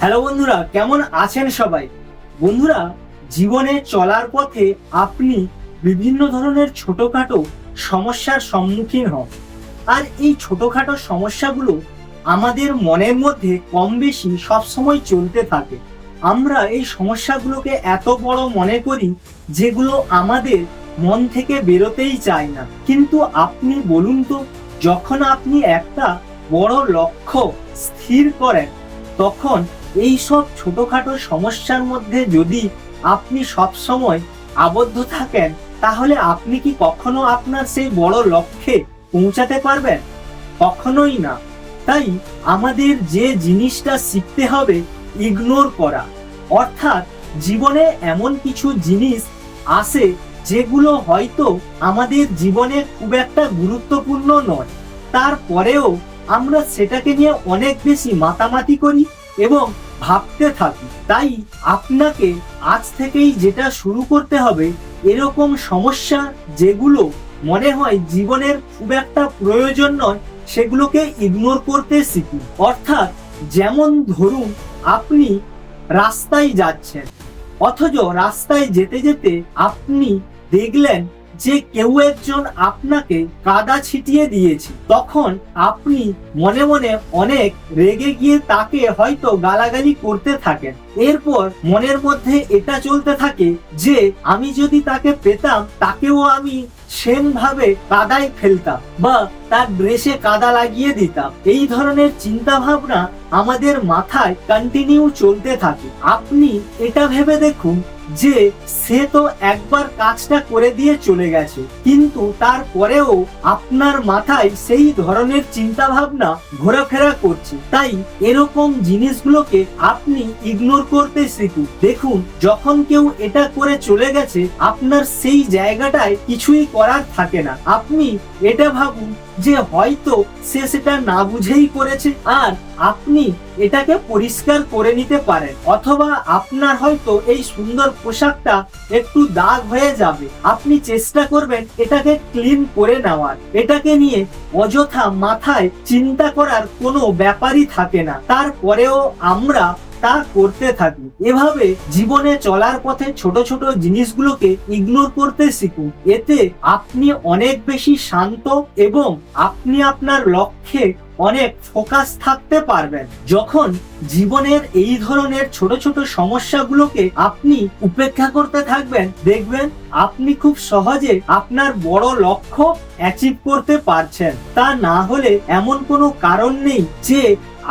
Hello বন্ধুরা, কেমন আছেন সবাই? বন্ধুরা, জীবনে চলার পথে আপনি বিভিন্ন ধরনের ছোটখাটো সমস্যার সম্মুখীন হন। আর এই ছোটখাটো সমস্যাগুলো আমাদের মনের মধ্যে কম বেশি সবসময় চলতে থাকে। আমরা এই সমস্যাগুলোকে এত বড় মনে করি যেগুলো আমাদের মন থেকে বেরোতেই চায় না। কিন্তু আপনি বলুন তো, যখন আপনি একটা বড় লক্ষ্য স্থির করেন, তখন এই সব ছোটখাটো সমস্যার মধ্যে যদি আপনি সব সময় আবদ্ধ থাকেন, তাহলে আপনি কি কখনো আপনার সেই বড় লক্ষ্যে পৌঁছাতে পারবেন? কখনোই না। তাই আমাদের যে জিনিসটা শিখতে হবে ইগনোর করা। অর্থাৎ জীবনে এমন কিছু জিনিস আসে যেগুলো হয়তো আমাদের জীবনে খুব একটা গুরুত্বপূর্ণ নয়। তারপরেও আমরা সেটাকে নিয়ে অনেক বেশি মাতামাতি করি। এবং ভাবতে থাকি। তাই আপনাকে আজ থেকেই যেটা শুরু করতে হবে, এরকম সমস্যা যেগুলো মনে হয় জীবনের খুব একটা প্রয়োজন নয়, সেগুলোকে ইগনোর করতে শিখুন অর্থাৎ যেমন ধরুন, আপনি রাস্তায় যাচ্ছেন, অথচ রাস্তায় যেতে যেতে আপনি দেখলেন যে কেউ একজন আপনাকে কাদা ছিটিয়ে দিয়েছে, তখন আপনি মনে মনে অনেক রেগে গিয়ে তাকে হয়তো গালাগালি করতে থাকেন। এরপর মনের মধ্যে এটা চলতে থাকে যে, আমি যদি তাকে পেতাম, তাকেও আমি সেম ভাবে কাদায় ফেলতাম বা তার ড্রেসে কাদা লাগিয়ে দিতাম। এই ধরনের চিন্তা ভাবনা আমাদের মাথায় কন্টিনিউ চলতে থাকে। আপনি এটা ভেবে দেখুন যে সে তো একবার কাজটা করে দিয়ে চলে গেছে, কিন্তু তারপরেও আপনার মাথায় সেই ধরনের চিন্তা ভাবনা ঘোরাফেরা করছে। তাই এরকম জিনিসগুলোকে আপনি ইগনোর করতে শিখুন। দেখুন, যখন কেউ এটা করে চলে গেছে, আপনার সেই জায়গাটায় কিছুই করার থাকে না। আপনি এটা ভাবুন যে হয়তো সে সেটা না বুঝেই করেছে, আর আপনি এটাকে পরিষ্কার করে নিতে পারেন, অথবা আপনার হয়তো এই সুন্দর পোশাকটা একটু দাগ হয়ে যাবে। আপনি চেষ্টা করবেন এটাকে ক্লিন করে নেওয়ার। এটাকে নিয়ে অযথা মাথায় চিন্তা করার কোনো ব্যাপারই থাকে না। তারপরেও আমরা তা করতে থাকি। এভাবে জীবনে চলার পথে ছোট ছোট জিনিসগুলোকে ইগনোর করতে শিখুন। এতে আপনি অনেক বেশি শান্ত এবং আপনি আপনার লক্ষ্যে অনেক ফোকাস থাকতে পারবেন। যখন জীবনের এই ধরনের ছোট ছোট সমস্যাগুলোকে আপনি উপেক্ষা করতে থাকবেন, দেখবেন আপনি খুব সহজে আপনার বড় লক্ষ্য অ্যাচিভ করতে পারছেন। তা না হলে এমন কোনো কারণ নেই যে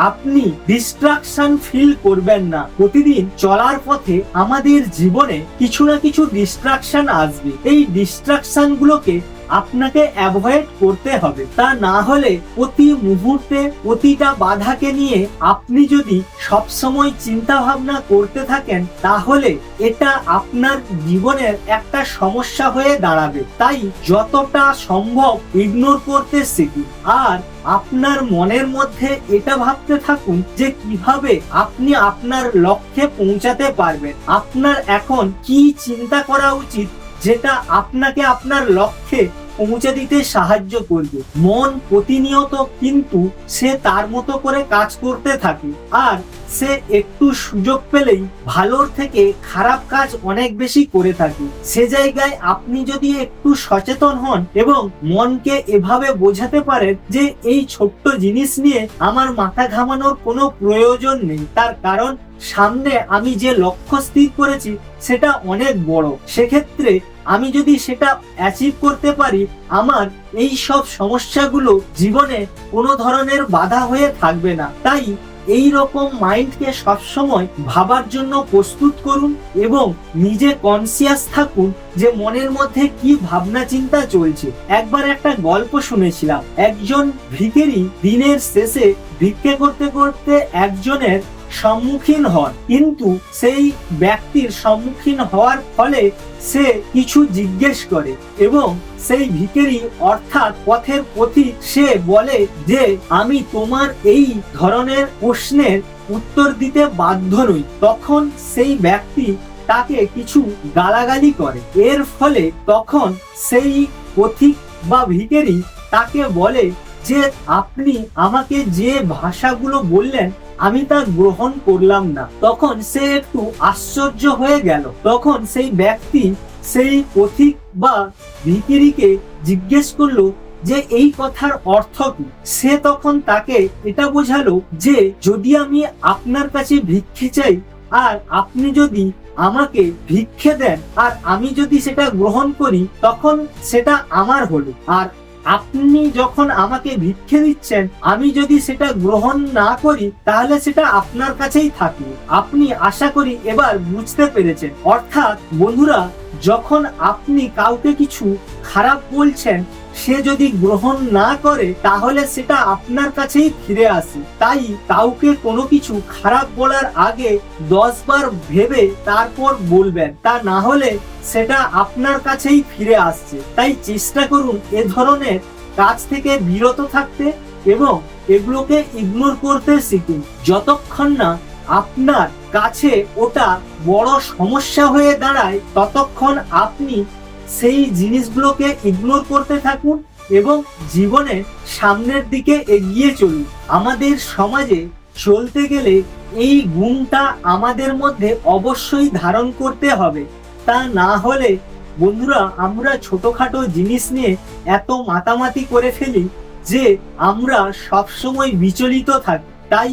আপনি ডিস্ট্রাকশন ফিল করবেন না। প্রতিদিন চলার পথে আমাদের জীবনে কিছু না কিছু ডিস্ট্রাকশন আসবে। এই ডিস্ট্রাকশন গুলোকে আপনাকে অ্যাভয়েড করতে হবে। তা না হলে প্রতি মুহূর্তে প্রতিটা বাধাকে নিয়ে আপনি যদি সব সময় চিন্তা ভাবনা করতে থাকেন, তাহলে এটা আপনার জীবনের একটা সমস্যা হয়ে দাঁড়াবে। তাই যতটা সম্ভব ইগনোর করতে শিখুন। আর আপনার মনের মধ্যে এটা ভাবতে থাকুন যে কীভাবে আপনি আপনার লক্ষ্যে পৌঁছাতে পারবেন। আপনার এখন কি চিন্তা করা উচিত যেটা আপনাকে আপনার লক্ষ্যে পৌঁছে দিতে সাহায্য করবে। মন প্রতিনিয়ত কিন্তু সে তার মতো করে কাজ করতে থাকে। আর সে একটু সুযোগ পেলেই ভালোর থেকে খারাপ কাজ অনেক বেশি করে থাকে। সে জায়গায় আপনি যদি একটু সচেতন হন এবং মনকে এভাবে বোঝাতে পারেন যে এই ছোট্ট জিনিস নিয়ে আমার মাথা ঘামানোর কোনো প্রয়োজন নেই। তার কারণ সামনে আমি যে লক্ষ্য স্থির করেছি, সেটা অনেক বড়। সেক্ষেত্রে আমি যদি সেটা অ্যাচিভ করতে পারি, আমার এই সব সমস্যাগুলো জীবনে কোনো ধরনের বাধা হয়ে থাকবে না। তাই এই রকম মাইন্ডকে সবসময় ভাবার জন্য প্রস্তুত করুন এবং নিজে কনসিয়াস থাকুন যে মনের মধ্যে কি ভাবনা চিন্তা চলছে। একবার একটা গল্প শুনেছিলাম। একজন ভিখারি দিনের শেষে ভিক্ষে করতে করতে একজনের সম্মুখীন হন। কিন্তু সেই ব্যক্তির সম্মুখীন হওয়ার ফলে সে কিছু জিজ্ঞেস করে এবং সেই ভিখারি অর্থাৎ পথের পথিক সে বলে যে, আমি তোমার এই ধরনের প্রশ্নের উত্তর দিতে বাধ্য নই। তখন সেই ব্যক্তি তাকে কিছু গালাগালি করে। এর ফলে তখন সেই পথিক বা ভিখারি তাকে বলে যে আপনি আমাকে যে ভাষাগুলো বললেন, আমি তা গ্রহণ করলাম না। তখন সে একটু আশ্চর্য হয়ে গেল। তখন সেই ব্যক্তি সেই পথিক বা ভিকিরিকে জিজ্ঞেস করল যে, এই কথার অর্থ কি? সে তখন তাকে এটা বোঝালো যে, যদি আমি আপনার কাছে ভিক্ষে চাই, আর আপনি যদি আমাকে ভিক্ষে দেন, আর আমি যদি সেটা গ্রহণ করি, তখন সেটা আমার হলো। আর আপনি যখন আমাকে ভিক্ষে দিচ্ছেন, আমি যদি সেটা গ্রহণ না করি, তাহলে সেটা আপনার কাছেই থাকবে। আপনি আশা করি এবার বুঝতে পেরেছেন। অর্থাৎ বন্ধুরা, যখন আপনি কাউকে কিছু খারাপ বলছেন সে যদি গ্রহণ না করে, তাহলে সেটা আপনার কাছেই ফিরে আসে। তাই কাউকে কোনো কিছু খারাপ বলার আগে দশ বার ভেবে তারপর বলবেন। তা না হলে সেটা আপনার কাছেই ফিরে আসছে। তাই চেষ্টা করুন এ ধরনের কাজ থেকে বিরত থাকতে এবং এগুলোকে ইগনোর করতে শিখুন। যতক্ষণ না আপনার কাছে ওটা বড় সমস্যা হয়ে দাঁড়ায়, ততক্ষণ আপনি সেই জিনিসগুলোকে ইগনোর করতে থাকুন এবং জীবনে সামনের দিকে এগিয়ে চলুন। আমাদের সমাজে চলতে গেলে এই গুণটা আমাদের মধ্যে অবশ্যই ধারণ করতে হবে। তা না হলে বন্ধুরা, আমরা ছোটখাটো জিনিস নিয়ে এত মাতামাতি করে ফেলি যে আমরা সবসময় বিচলিত থাকি। তাই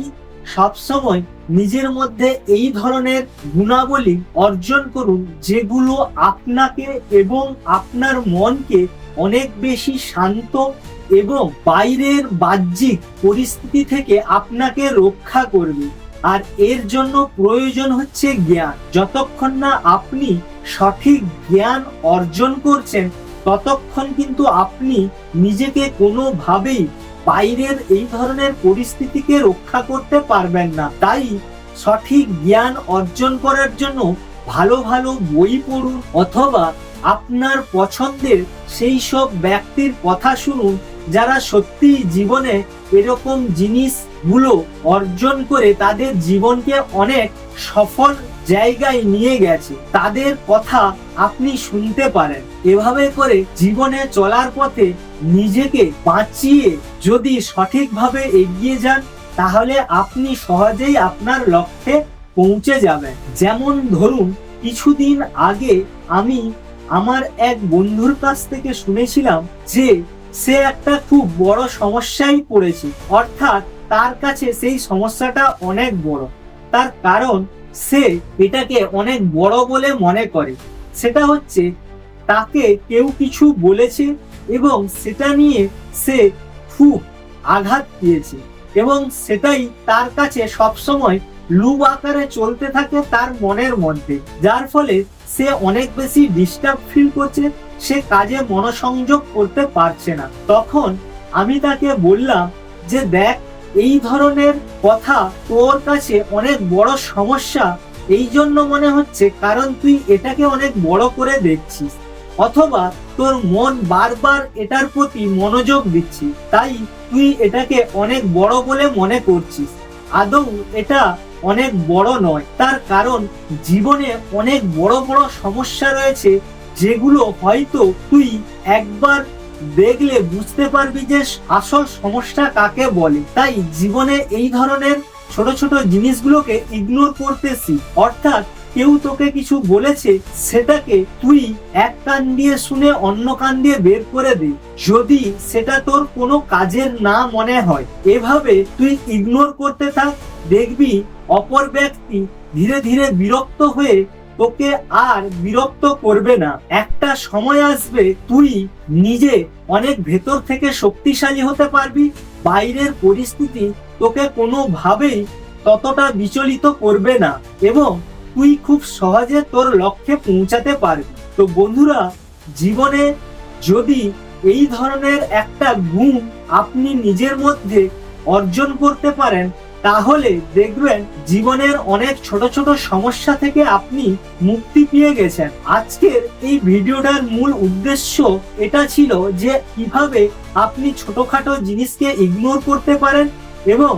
সবসময় নিজের মধ্যে এই ধরনের গুণাবলী অর্জন করুন, যেগুলো আপনাকে এবং আপনার মনকে অনেক বেশি শান্ত এবং বাইরের বাহ্যিক পরিস্থিতি থেকে আপনাকে রক্ষা করবে। আর এর জন্য প্রয়োজন হচ্ছে জ্ঞান। যতক্ষণ না আপনি সঠিক জ্ঞান অর্জন করছেন, ততক্ষণ কিন্তু আপনি নিজেকে কোনোভাবেই বাইরের এই ধরনের পরিস্থিতিকে রক্ষা করতে পারবেন না। তাই সঠিক জ্ঞান অর্জন করার জন্য ভালো ভালো বই পড়ুন অথবা আপনার পছন্দের সেই সব ব্যক্তির কথা শুনুন যারা সত্যি জীবনে এরকম জিনিসগুলো অর্জন করে তাদের জীবনকে অনেক সফল জায়গায় নিয়ে গেছে। তাদের কথা আপনি শুনতে পারেন। এভাবে করে জীবনে চলার পথে নিজেকে বাঁচিয়ে যদি সঠিকভাবে এগিয়ে যান, তাহলে আপনি সহজেই আপনার লক্ষ্যে পৌঁছে যাবেন। যেমন ধরুন, কিছুদিন আগে আমি আমার এক বন্ধুর কাছ থেকে শুনেছিলাম যে সে একটা খুব বড় সমস্যায় পড়েছে। অর্থাৎ তার কাছে সেই সমস্যাটা অনেক বড়। তার কারণ সে এটাকে অনেক বড় বলে মনে করে। সেটা হচ্ছে, তাকে কেউ কিছু বলেছে এবং সেটা নিয়ে সে খুব আঘাত পেয়েছে এবং সেটাই তার কাছে সবসময় লুপ আকারে চলতে থাকে তার মনের মধ্যে। যার ফলে সে অনেক বেশি ডিস্টার্ব ফিল করছে, সে কাজে মনোসংযোগ করতে পারছে না। তখন আমি তাকে বললাম যে, দেখ এই ধরনের কথা তোর কাছে অনেক বড় সমস্যা। এই জন্য মনে হচ্ছে কারণ তুই এটাকে অনেক বড় করে দেখছিস। অথবা তোর মন বারবার এটার প্রতি মনোযোগ দিচ্ছি তাই তুই এটাকে অনেক বড় বলে মনে করছিস। আদৌ এটা অনেক বড় নয়। তার কারণ জীবনে অনেক বড় বড় সমস্যা রয়েছে, যেগুলো হয়তো তুই একবার দেখলে বুঝতে পারবি যে আসল সমস্যা কাকে বলে। তাই জীবনে এই ধরনের ছোট ছোট জিনিসগুলোকে ইগনোর করতেছি। অর্থাৎ কেউ তোকে কিছু বলেছে, সেটাকে তুই এক কান দিয়ে শুনে অন্য কান দিয়ে বের করে দে। যদি সেটা তোর কোনো কাজের না মনে হয়, এভাবে তুই ইগনোর করতে থাক। দেখবি অপর ব্যক্তি ধীরে ধীরে বিরক্ত হয়ে তোকে আর বিরক্ত করবে না। একটা সময় আসবে তুই নিজে অনেক ভেতর থেকে শক্তিশালী হতে পারবি। বাইরের পরিস্থিতি তোকে কোনোভাবেই ততটা বিচলিত করবে না এবং তুই খুব সহজে তোর লক্ষ্যে পৌঁছাতে পারবি। তো বন্ধুরা, জীবনে যদি এই ধরনের একটা গুণ আপনি নিজের মধ্যে অর্জন করতে পারেন তাহলে দেখবেন জীবনের অনেক ছোট ছোট সমস্যা থেকে আপনি মুক্তি পেয়ে গেছেন। আজকের এই ভিডিওটার মূল উদ্দেশ্য এটা ছিল যে কীভাবে আপনি ছোটখাটো জিনিসকে ইগনোর করতে পারেন এবং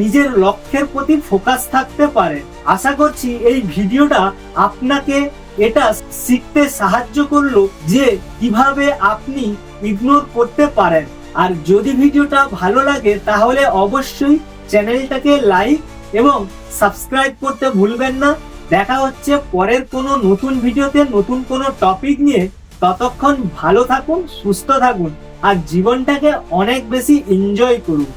নিজের লক্ষ্যের প্রতি ফোকাস থাকতে পারেন। আশা করছি এই ভিডিওটা আপনাকে এটা শিখতে সাহায্য করল যে কীভাবে আপনি ইগনোর করতে পারেন। আর যদি ভিডিওটা ভালো লাগে তাহলে অবশ্যই চ্যানেলটাকে লাইক এবং সাবস্ক্রাইব করতে ভুলবেন না। দেখা হচ্ছে পরের কোনো নতুন ভিডিওতে নতুন কোনো টপিক নিয়ে। ততক্ষণ ভালো থাকুন, সুস্থ থাকুন, আর জীবনটাকে অনেক বেশি এনজয় করুন।